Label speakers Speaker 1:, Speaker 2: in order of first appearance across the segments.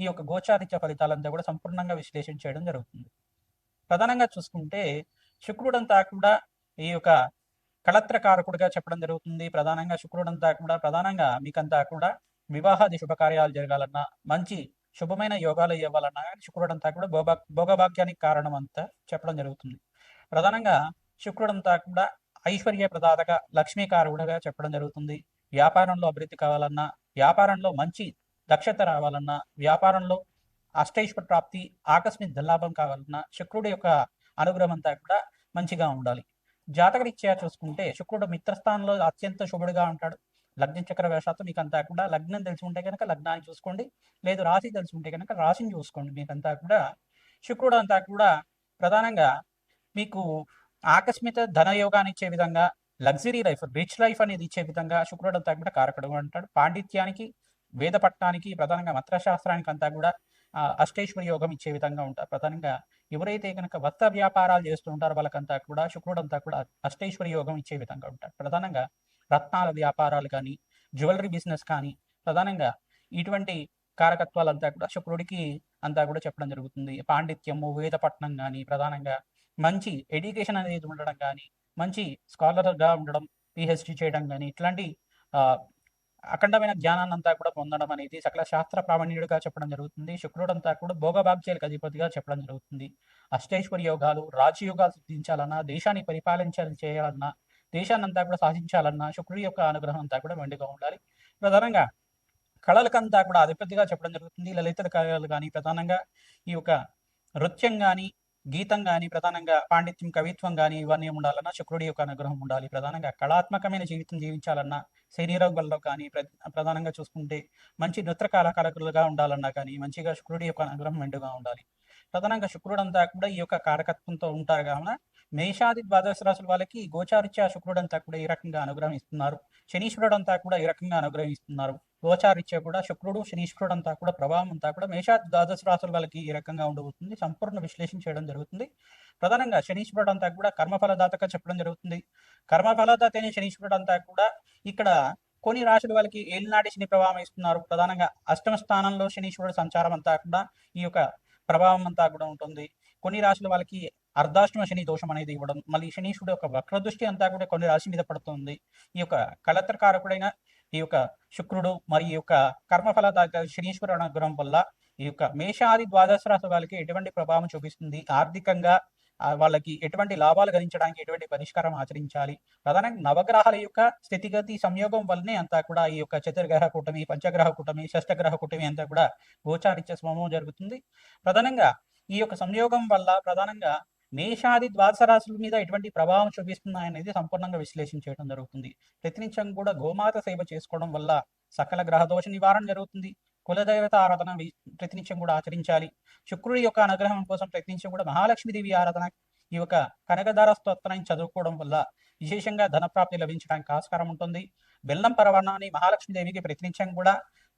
Speaker 1: ఈ యొక్క గోచారిత్య ఫలితాలంతా కూడా సంపూర్ణంగా విశ్లేషణ చేయడం జరుగుతుంది. ప్రధానంగా చూసుకుంటే శుక్రుడంతా కూడా ఈ యొక్క కళత్రకారకుడిగా చెప్పడం జరుగుతుంది. ప్రధానంగా శుక్రుడంతా కూడా ప్రధానంగా మీకంతా కూడా వివాహాది శుభకార్యాలు జరగాలన్నా మంచి శుభమైన యోగాలు ఇవ్వాలన్నా కానీ శుక్రుడంతా కూడా భోగ భోగభాగ్యానికి కారణం అంతా చెప్పడం జరుగుతుంది. ప్రధానంగా శుక్రుడంతా కూడా ఐశ్వర్య ప్రదాతగా లక్ష్మీకారుడుగా చెప్పడం జరుగుతుంది. వ్యాపారంలో అభివృద్ధి కావాలన్నా వ్యాపారంలో మంచి దక్షత రావాలన్నా వ్యాపారంలో అష్టైశ్వర ప్రాప్తి ఆకస్మిక ధనలాభం కావాలన్నా శుక్రుడి యొక్క అనుగ్రహం అంతా కూడా మంచిగా ఉండాలి. జాతకరీత్యా చూసుకుంటే శుక్రుడు మిత్రస్థానంలో అత్యంత శుభుడుగా ఉంటాడు. లగ్న చక్ర వేషాత్తు మీకు అంతా కూడా లగ్నం తెలుసుకుంటే కనుక లగ్నాన్ని చూసుకోండి. లేదు రాశి తెలుసుకుంటే కనుక రాశిని చూసుకోండి. మీకంతా కూడా శుక్రుడు అంతా కూడా ప్రధానంగా మీకు ఆకస్మిక ధనయోగాన్ని ఇచ్చే విధంగా లగ్జరీ లైఫ్ రిచ్ లైఫ్ అనేది ఇచ్చే విధంగా శుక్రుడు అంతా కూడా కారకుడు అంటాడు. పాండిత్యానికి వేద పట్టణానికి ప్రధానంగా మంత్రశాస్త్రానికి అంతా కూడా ఆ, అష్టైశ్వర యోగం ఇచ్చే విధంగా ఉంటారు. ప్రధానంగా ఎవరైతే కనుక వస్త్ర వ్యాపారాలు చేస్తూ ఉంటారో వాళ్ళకంతా కూడా శుక్రుడు అంతా కూడా అష్టైశ్వర యోగం ఇచ్చే విధంగా ఉంటారు. ప్రధానంగా రత్నాల వ్యాపారాలు కానీ జ్యువెలరీ బిజినెస్ కానీ ప్రధానంగా ఇటువంటి కారకత్వాలంతా కూడా శుక్రుడికి అంతా కూడా చెప్పడం జరుగుతుంది. పాండిత్యము వేద పట్టణం కానీ ప్రధానంగా మంచి ఎడ్యుకేషన్ అనేది ఉండడం కానీ మంచి స్కాలర్గా ఉండడం పిహెచ్డి చేయడం కానీ ఇట్లాంటి ఆ, అఖండమైన జ్ఞానాన్ని అంతా కూడా పొందడం అనేది సకల శాస్త్ర ప్రావీణ్యుడిగా చెప్పడం జరుగుతుంది. శుక్రుడు అంతా కూడా భోగభాగ్యాలకు అధిపతిగా చెప్పడం జరుగుతుంది. అష్టేశ్వరి యోగాలు రాజయోగాలు సిద్ధించాలన్నా దేశాన్ని పరిపాలించాలని చేయాలన్నా దేశాన్ని అంతా కూడా సాధించాలన్నా శుక్రుడి యొక్క అనుగ్రహం అంతా కూడా మెండుగా ఉండాలి. ప్రధానంగా కళలకంతా కూడా అధిపతిగా చెప్పడం జరుగుతుంది. లలిత కళలు కానీ ప్రధానంగా ఈ యొక్క నృత్యం కానీ గీతం కానీ ప్రధానంగా పాండిత్యం కవిత్వం కానీ ఇవన్నీ ఉండాలన్నా శుక్రుడి యొక్క అనుగ్రహం ఉండాలి. ప్రధానంగా కళాత్మకమైన జీవితం జీవించాలన్నా శరీరంలో కానీ ప్రధానంగా చూసుకుంటే మంచి నృత్య కళాకారకులుగా ఉండాలన్నా కానీ మంచిగా శుక్రుడి యొక్క అనుగ్రహం మెండుగా ఉండాలి. ప్రధానంగా శుక్రుడు అంతా కూడా ఈ యొక్క కారకత్వంతో ఉంటారు కావున మేషాది ద్వాదశ రాశుల వాళ్ళకి గోచారిత్య శుక్రుడు అంతా కూడా ఈ రకంగా అనుగ్రహం ఇస్తున్నారు. శనీశ్వరుడు అంతా కూడా ఈ రకంగా అనుగ్రహిస్తున్నారు. గోచారిత్య కూడా శుక్రుడు శనీశ్వరుడు అంతా కూడా ప్రభావం అంతా కూడా మేషా ద్వాదశ రాశుల వాళ్ళకి ఈ రకంగా ఉండబోతుంది. సంపూర్ణ విశ్లేషణ చేయడం జరుగుతుంది. ప్రధానంగా శనీశ్వరుడు అంతా కూడా కర్మఫలదాతగా చెప్పడం జరుగుతుంది. కర్మఫలదాత అయిన శనీశ్వరుడు అంతా కూడా ఇక్కడ కొన్ని రాశుల వాళ్ళకి ఏలినాటి శని ప్రభావం ఇస్తున్నారు ప్రధానంగా అష్టమ స్థానంలో శనీశ్వరుడు సంచారం అంతా కూడా ఈ యొక్క ప్రభావం అంతా కూడా ఉంటుంది. కొన్ని రాశుల వాళ్ళకి అర్ధాష్టమ శని దోషం అనేది ఇవ్వడం మళ్ళీ శనీశ్వరుడు యొక్క వక్ర దృష్టి అంతా కూడా కొన్ని రాశి మీద పడుతుంది. ఈ యొక్క కలత్రకారకుడైన ఈ యొక్క శుక్రుడు మరి ఈ యొక్క కర్మఫల శనీశ్వర అనుగ్రహం వల్ల ఈ యొక్క మేషాది ద్వాదశ రాశి వాళ్ళకి ఎటువంటి ప్రభావం చూపిస్తుంది? ఆర్థికంగా వాళ్ళకి ఎటువంటి లాభాలు గణించడానికి ఎటువంటి పరిష్కారం ఆచరించాలి? ప్రధానంగా నవగ్రహాల యొక్క స్థితిగతి సంయోగం వల్లనే అంతా కూడా ఈ యొక్క చతుర్గ్రహ కూటమి పంచగ్రహ కూటమి షష్టగ్రహ కూటమి అంతా కూడా గోచారిత్య స్వమం జరుగుతుంది. ప్రధానంగా ఈ యొక్క సంయోగం వల్ల ప్రధానంగా మేషాది ద్వాదశ రాశుల మీద ఎటువంటి ప్రభావం చూపిస్తున్నాయనేది సంపూర్ణంగా విశ్లేషించడం జరుగుతుంది. ప్రతినిత్యం కూడా గోమాత సేవ చేసుకోవడం వల్ల సకల గ్రహ దోష నివారణ జరుగుతుంది. కులదేవత ఆరాధన ప్రతినిత్యం కూడా ఆచరించాలి. శుక్రుడి యొక్క అనుగ్రహం కోసం ప్రతినిత్యం కూడా మహాలక్ష్మీదేవి ఆరాధన ఈ యొక్క కనకధార స్తోత్రాన్ని చదువుకోవడం వల్ల విశేషంగా ధనప్రాప్తి లభించడానికి ఆస్కారం ఉంటుంది. బెల్లం పరవణాన్ని మహాలక్ష్మీదేవికి ప్రతినిత్యం కూడా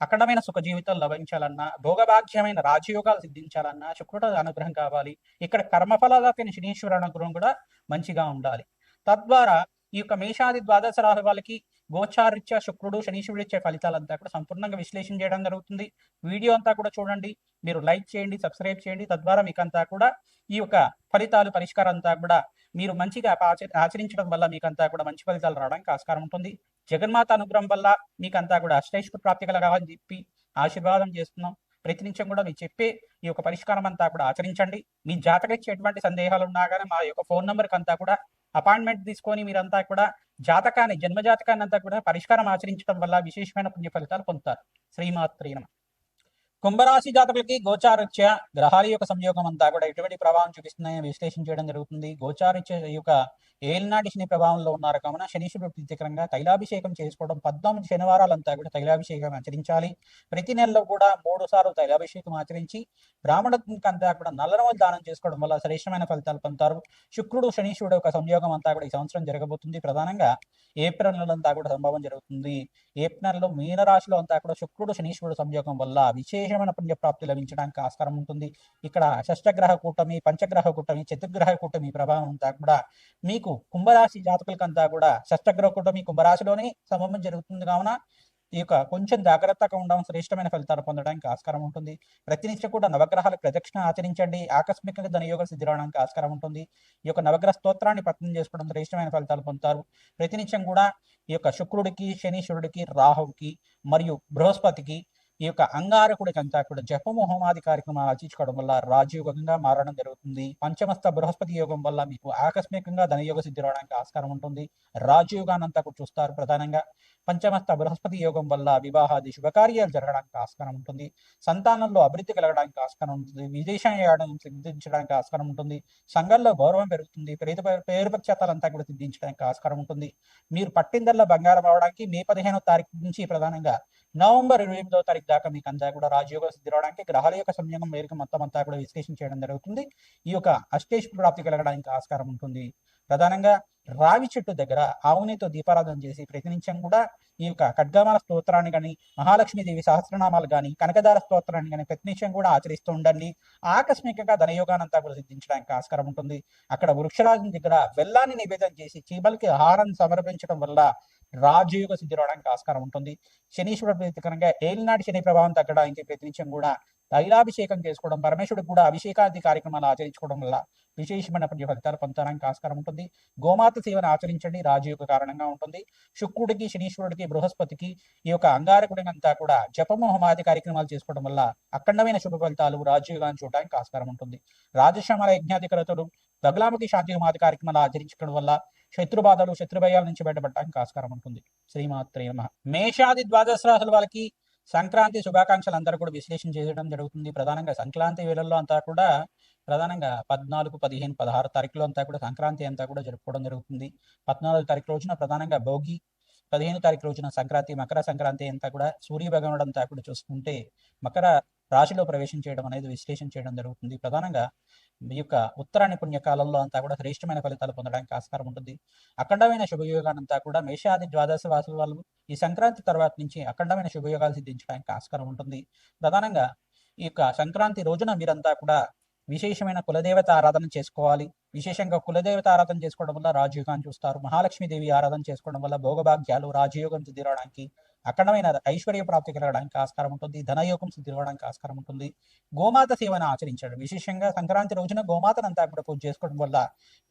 Speaker 1: అఖండమైన సుఖ జీవితం లభించాలన్నా భోగభాగ్యమైన రాజయోగాలు సిద్ధించాలన్నా శుక్రుడు అనుగ్రహం కావాలి. ఇక్కడ కర్మఫలదాతైన శనీశ్వర అనుగ్రహం కూడా మంచిగా ఉండాలి. తద్వారా ఈ యొక్క మేషాది ద్వాదశ రాశి వాళ్ళకి గోచారిత్య శుక్రుడు శనీశ్వరుడు ఇచ్చే ఫలితాలంతా కూడా సంపూర్ణంగా విశ్లేషణ చేయడం జరుగుతుంది. వీడియో అంతా కూడా చూడండి. మీరు లైక్ చేయండి సబ్స్క్రైబ్ చేయండి. తద్వారా మీకంతా కూడా ఈ యొక్క ఫలితాలు పరిష్కారం అంతా కూడా మీరు మంచిగా ఆచ- ఆచరించడం వల్ల మీకంతా కూడా మంచి ఫలితాలు రావడానికి ఆస్కారం ఉంటుంది. జగన్మాత అనుగ్రహం వల్ల మీకంతా కూడా అష్టైశ్వర ప్రాప్తి కలగాలని చెప్పి ఆశీర్వాదం చేస్తున్నాం. ప్రతి నిమిషం కూడా మీరు చెప్పే ఈ యొక్క పరిష్కారం అంతా కూడా ఆచరించండి. మీ జాతకరీత్యా ఎటువంటి సందేహాలు ఉన్నా కానీ మా యొక్క ఫోన్ నెంబర్కి అంతా కూడా అపాయింట్మెంట్ తీసుకొని మీరంతా కూడా జాతకాన్ని జన్మజాతకాన్ని అంతా కూడా పరిష్కారం ఆచరించడం వల్ల విశేషమైన పుణ్య ఫలితాలు పొందుతారు. శ్రీమాత్రీ నమ. కుంభరాశి జాతకులకి గోచారత్య గ్రహాల యొక్క సంయోగం అంతా కూడా ఎటువంటి ప్రభావం చూపిస్తున్నాయో విశ్లేషణ చేయడం జరుగుతుంది. గోచారత్య యొక్క ఏలినాటి శని ప్రభావంలో ఉన్నారు కావున శనీశ్వరుడు ప్రీతికరంగా తైలాభిషేకం చేసుకోవడం పద్నాలుగు శనివారాలంతా కూడా తైలాభిషేకం ఆచరించాలి. ప్రతి నెలలో కూడా మూడు సార్లు తైలాభిషేకం ఆచరించి బ్రాహ్మణునికి అంతా కూడా నల్లరమలు దానం చేసుకోవడం వల్ల శ్రేష్టమైన ఫలితాలు పొందుతారు. శుక్రుడు శనీశ్వరుడు యొక్క సంయోగం అంతా కూడా ఈ సంవత్సరం జరగబోతుంది. ప్రధానంగా ఏప్రిల్ నెలంతా కూడా సంభవం జరుగుతుంది. ఏప్రిల్లో మీనరాశిలో అంతా కూడా శుక్రుడు శనీశ్వరుడు సంయోగం వల్ల విశేషమైన పుణ్యప్రాప్తి లభించడానికి ఆస్కారం ఉంటుంది. ఇక్కడ షష్టగ్రహ కూటమి పంచగ్రహ కూటమి చతుర్గ్రహ కూటమి ప్రభావం అంతా కూడా మీకు కుంభరాశి జాతకులకంతా కూడా షష్టగ్రహ కూటమి కుంభరాశిలోనే సంభవం జరుగుతుంది కావున ఈ యొక్క కొంచెం జాగ్రత్తగా ఉండడం శ్రేష్టమైన ఫలితాలు పొందడానికి ఆస్కారం ఉంటుంది. ప్రతినిత్యం కూడా నవగ్రహాల ప్రదక్షిణ ఆచరించండి. ఆకస్మికంగా ధనయోగ సిద్ధి రావడానికి ఆస్కారం ఉంటుంది. ఈ యొక్క నవగ్రహ స్తోత్రాన్ని పత్నం చేసుకోవడం శ్రేష్టమైన ఫలితాలు పొందుతారు. ప్రతినిత్యం కూడా ఈ యొక్క శుక్రుడికి శనీశ్వరుడికి రాహువుకి మరియు బృహస్పతికి ఈ యొక్క అంగారకుడికి అంతా కూడా జపము హోమాది కార్యక్రమాలు ఆచరించుకోవడం వల్ల రాజయోగంగా మారడం జరుగుతుంది. పంచమస్త బృహస్పతి యోగం వల్ల మీకు ఆకస్మికంగా ధనయోగ సిద్ధి రావడానికి ఆస్కారం ఉంటుంది. రాజయోగానంతా అంతా కూడా చూస్తారు ప్రధానంగా. పంచమస్త బృహస్పతి యోగం వల్ల వివాహాది శుభకార్యాలు జరగడానికి ఆస్కారం ఉంటుంది. సంతానంలో అభివృద్ధి కలగడానికి ఆస్కారం ఉంటుంది. విదేశం సిద్ధించడానికి ఆస్కారం ఉంటుంది. సంఘంలో గౌరవం పెరుగుతుంది. ప్రేత పేరు ప్రఖ్యాతాలంతా కూడా సిద్ధించడానికి ఆస్కారం ఉంటుంది. మీరు పట్టిందల్లో బంగారం అవడానికి మే పదిహేనో తారీఖు నుంచి ప్రధానంగా నవంబర్ ఇరవై ఎనిమిదో తారీఖు దాకా మీకు అంతా కూడా రాజయోగ సిద్ధి రావడానికి గ్రహాల యొక్క సంయోగం మేరకు మొత్తం అంతా కూడా విశ్లేషణ చేయడం జరుగుతుంది. ఈ యొక్క అష్టేష్ ప్రాప్తి కలగడానికి ఆస్కారం ఉంటుంది. ప్రధానంగా రావి చెట్టు దగ్గర ఆవునితో దీపారాధన చేసి ప్రతినిత్యం కూడా ఈ యొక్క ఖడ్గమాల స్తోత్రాన్ని కానీ మహాలక్ష్మీదేవి సహస్రనామాలు కానీ కనకదార స్తోత్రాన్ని కానీ ప్రతినిత్యం కూడా ఆచరిస్తూ ఉండండి. ఆకస్మికంగా ధనయోగానంతా కూడా సిద్ధించడానికి ఆస్కారం ఉంటుంది. అక్కడ వృక్షరాజం దగ్గర వెల్లాన్ని నివేదన చేసి చీమలకి ఆహారం సమర్పించడం వల్ల రాజయోగ సిద్ధి రావడానికి ఆస్కారం ఉంటుంది. శనీశ్వర ప్రతికరంగా ఏలినాటి శని ప్రభావం తగ్గడానికి ప్రతినిత్యం కూడా తైలాభిషేకం చేసుకోవడం పరమేశ్వరుడికి కూడా అభిషేకాది కార్యక్రమాలు ఆచరించుకోవడం వల్ల విశేషమైన పుణ్య ఫలితాలు పొందడానికి ఆస్కారం ఉంటుంది. గోమాత సేవను ఆచరించండి. రాజయోగ కారణంగా ఉంటుంది. శుక్రుడికి శనీశ్వరుడికి బృహస్పతికి ఈ యొక్క అంగారకుడిని అంతా కూడా జపమోహమాది కార్యక్రమాలు చేసుకోవడం వల్ల అఖండమైన శుభ ఫలితాలు రాజయోగాన్ని చూడడానికి ఆస్కారం ఉంటుంది. రాజశ్యామల యజ్ఞాధికరతులు బగలాముఖి శాంతి హోమాది కార్యక్రమాలు ఆచరించడం వల్ల శత్రుబాధలు శత్రుభయాల నుంచి బయటపడడానికి ఆస్కారం ఉంటుంది. శ్రీమాత్రే నమ. మేషాది ద్వాదశ రాసుల వాళ్ళకి సంక్రాంతి శుభాకాంక్షలు అందరూ కూడా విశ్లేషణ చేయడం జరుగుతుంది. ప్రధానంగా సంక్రాంతి వేళల్లో అంతా కూడా ప్రధానంగా పద్నాలుగు పదిహేను పదహారు తారీఖులో అంతా కూడా సంక్రాంతి అంతా కూడా జరుపుకోవడం జరుగుతుంది. పద్నాలుగు తారీఖు రోజున ప్రధానంగా భోగి పదిహేను తారీఖు రోజున సంక్రాంతి మకర సంక్రాంతి అంతా కూడా సూర్య భగవానుడు అంతా కూడా చూసుకుంటే మకర రాశిలో ప్రవేశం చేయడం అనేది విశ్లేషణ చేయడం జరుగుతుంది. ప్రధానంగా ఈ యొక్క ఉత్తరాణి పుణ్యకాలంలో అంతా కూడా శ్రేష్టమైన ఫలితాలు పొందడానికి ఆస్కారం ఉంటుంది. అఖండమైన శుభయోగానంతా కూడా మేషాది ద్వాదశ వాసుల వాళ్ళు ఈ సంక్రాంతి తర్వాత నుంచి అఖండమైన శుభయోగాలు సిద్ధించడానికి ఆస్కారం ఉంటుంది. ప్రధానంగా ఈ యొక్క సంక్రాంతి రోజున మీరంతా కూడా విశేషమైన కులదేవత ఆరాధన చేసుకోవాలి. విశేషంగా కులదేవత ఆరాధన చేసుకోవడం వల్ల రాజయోగాన్ని చూస్తారు. మహాలక్ష్మీదేవి ఆరాధన చేసుకోవడం వల్ల భోగభాగ్యాలు రాజయోగం తీరడానికి అఖండమైన ఐశ్వర్య ప్రాప్తి కలగడానికి ఆస్కారం ఉంటుంది. ధనయోగం సిద్ధి ఆస్కారం ఉంటుంది. గోమాత సేవను ఆచరించడం. విశేషంగా సంక్రాంతి రోజున గోమాతను అంతా కూడా పూజ చేసుకోవడం వల్ల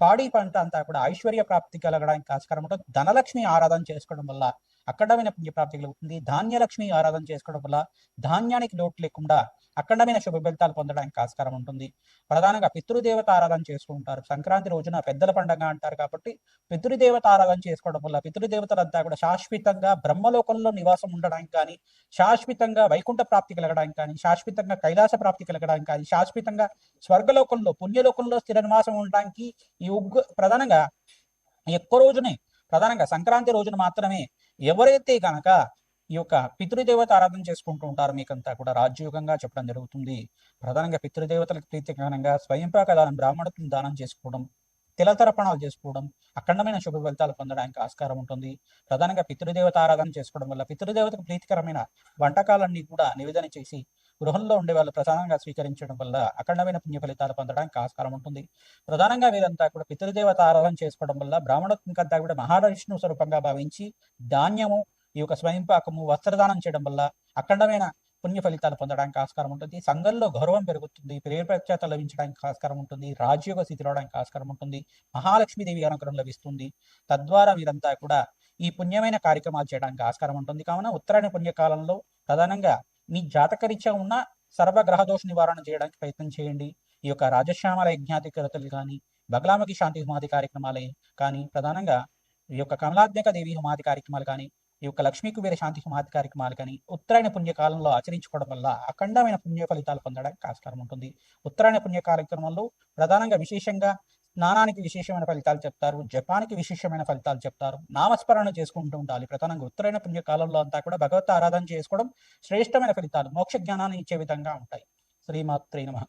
Speaker 1: పాడి పంట అంతా కూడా ఐశ్వర్య ప్రాప్తి కలగడానికి ఆస్కారం ఉంటుంది. ధనలక్ష్మి ఆరాధన చేసుకోవడం వల్ల అఖండమైన పుణ్యప్రాప్తి కలుగుతుంది. ధాన్యలక్ష్మి ఆరాధన చేసుకోవడం వల్ల ధాన్యానికి లోటు లేకుండా అఖండమైన శుభ ఫలితాలు పొందడానికి ఆస్కారం ఉంటుంది. ప్రధానంగా పితృదేవత ఆరాధన చేసుకుంటారు సంక్రాంతి రోజున పెద్దల పండగ అంటారు కాబట్టి పితృదేవత ఆరాధన చేసుకోవడం వల్ల పితృదేవతలంతా కూడా శాశ్వతంగా బ్రహ్మలోకంలో నివాసం ఉండడానికి కానీ శాశ్వతంగా వైకుంఠ ప్రాప్తి కలగడానికి కానీ శాశ్వతంగా కైలాస ప్రాప్తి కలగడానికి కానీ శాశ్వతంగా స్వర్గలోకంలో పుణ్యలోకంలో స్థిర నివాసం ఉండడానికి ఈ ఉగ్గు ప్రధానంగా ఎక్కువ రోజునే ప్రధానంగా సంక్రాంతి రోజున మాత్రమే ఎవరైతే కనుక ఈ యొక్క పితృదేవత ఆరాధన చేసుకుంటూ ఉంటారు మీకంతా కూడా రాజ్యోగంగా చెప్పడం జరుగుతుంది. ప్రధానంగా పితృదేవతలకు ప్రీతికరంగా స్వయంపాక దానం బ్రాహ్మణత్వం దానం చేసుకోవడం తిలతర్పణాలు చేసుకోవడం అఖండమైన శుభ ఫలితాలు పొందడానికి ఆస్కారం ఉంటుంది. ప్రధానంగా పితృదేవత ఆరాధన చేసుకోవడం వల్ల పితృదేవతకు ప్రీతికరమైన వంటకాలన్నీ కూడా నివేదన చేసి గృహంలో ఉండే వాళ్ళు ప్రధానంగా స్వీకరించడం వల్ల అఖండమైన పుణ్య ఫలితాలు పొందడానికి ఆస్కారం ఉంటుంది. ప్రధానంగా వీరంతా కూడా పితృదేవత ఆరాధన చేసుకోవడం వల్ల బ్రాహ్మణత్వంకంతా కూడా మహావిష్ణు స్వరూపంగా భావించి ధాన్యము ఈ యొక్క స్వయంపాకము వస్త్రదానం చేయడం వల్ల అఖండమైన పుణ్య ఫలితాలు పొందడానికి ఆస్కారం ఉంటుంది. సంఘంలో గౌరవం పెరుగుతుంది. పేరు ప్రఖ్యాత లభించడానికి ఆస్కారం ఉంటుంది. రాజ్యోగ స్థితి రావడానికి ఆస్కారం ఉంటుంది. మహాలక్ష్మీదేవి అనుగ్రహం లభిస్తుంది. తద్వారా వీరంతా కూడా ఈ పుణ్యమైన కార్యక్రమాలు చేయడానికి ఆస్కారం ఉంటుంది. కావున ఉత్తరాయణ పుణ్యకాలంలో ప్రధానంగా మీ జాతకరీత్యా ఉన్న సర్వగ్రహదోష నివారణ చేయడానికి ప్రయత్నం చేయండి. ఈ యొక్క రాజశ్యామల యజ్ఞాధికరతలు కానీ బగలామకి శాంతి హుమాది కార్యక్రమాలే కానీ ప్రధానంగా ఈ యొక్క కమలాత్మక దేవి హోమాది కార్యక్రమాలు కానీ ఈ యొక్క లక్ష్మీ కుబేర శాంతి సమాధి కార్యక్రమాలు కానీ ఉత్తరాయణ పుణ్యకాలంలో ఆచరించుకోవడం వల్ల అఖండమైన పుణ్య ఫలితాలు పొందడానికి ఆస్కారం ఉంటుంది. ఉత్తరాయణ పుణ్య కార్యక్రమంలో ప్రధానంగా విశేషంగా స్నానానికి విశేషమైన ఫలితాలు చెప్తారు జపానికి విశేషమైన ఫలితాలు చెప్తారు నామస్మరణ చేసుకుంటూ ఉండాలి. ప్రధానంగా ఉత్తరాయణ పుణ్య కాలంలో అంతా కూడా భగవత్ ఆరాధన చేసుకోవడం శ్రేష్టమైన ఫలితాలు మోక్ష జ్ఞానాన్ని ఇచ్చే విధంగా ఉంటాయి. శ్రీమాత్రే నమ.